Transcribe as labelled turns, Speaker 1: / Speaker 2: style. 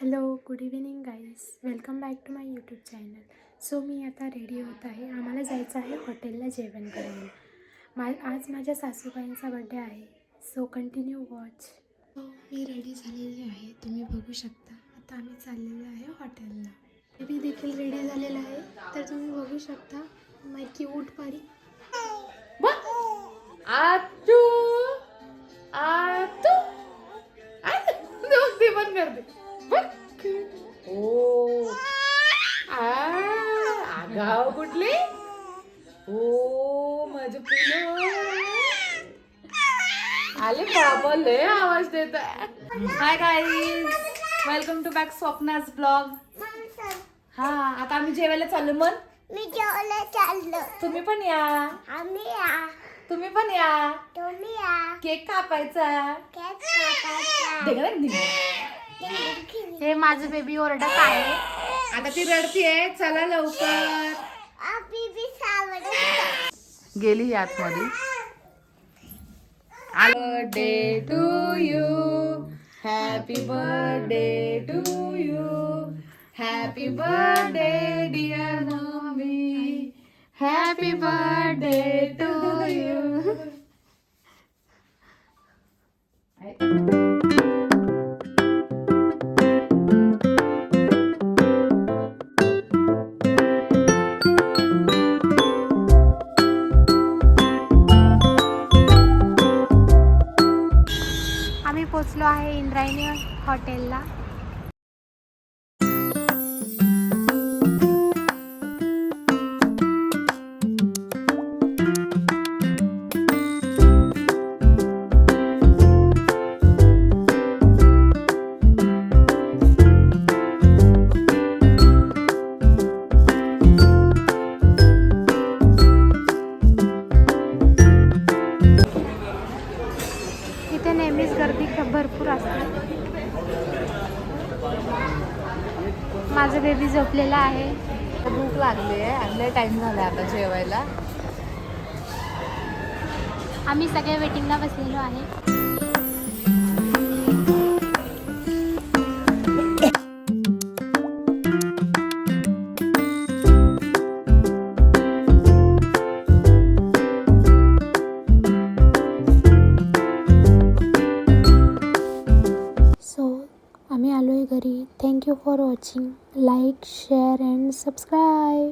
Speaker 1: Hello good evening guys welcome back to my YouTube channel so मी आता ready होत आहे. आम्हाला जायचं आहे हॉटेलला जेवण करायला. मा आज माझ्या सासूबाईंचा बड्डे आहे. सो कंटिन्यू वॉच सो मी रेडी झालेली आहे. तुम्ही बघू शकता. आता आम्ही चाललेलो आहे हॉटेलला. बेबी देखील रेडी झालेला आहे. तर तुम्ही बघू शकता माय क्यूट पारी
Speaker 2: आतू आतू. ती पण करते आगाव कुठली? ओ माझं पिलो आले बाबा लय आवाज देत hi guys welcome to back Swapna's blog हा आता आम्ही जेवायला चाललो मन.
Speaker 3: मी जेवलं चाललो.
Speaker 2: तुम्ही पण या.
Speaker 3: आम्ही या.
Speaker 2: तुम्ही पण या.
Speaker 3: तुम्ही या.
Speaker 2: केक कापायचा.
Speaker 3: केक कापायचा.
Speaker 1: हे माझं बेबी ओरडत आहे.
Speaker 2: आता ती रडतीये चला लवकर. गेली ही आतमध्ये. Birthday to you happy birthday to you happy birthday dear mummy happy birthday to
Speaker 1: आम्ही पोचलो आहे इंद्रायणी हॉटेलला. भरपूर असते माझं बेबी झोपलेला आहे.
Speaker 2: भूक लागली आहे आणि टाइम झाला आता जेवायला.
Speaker 1: आम्ही सगळे वेटिंगला बसलेलो आहे. आम्ही आलो आहे घरी thank you for watching like share and subscribe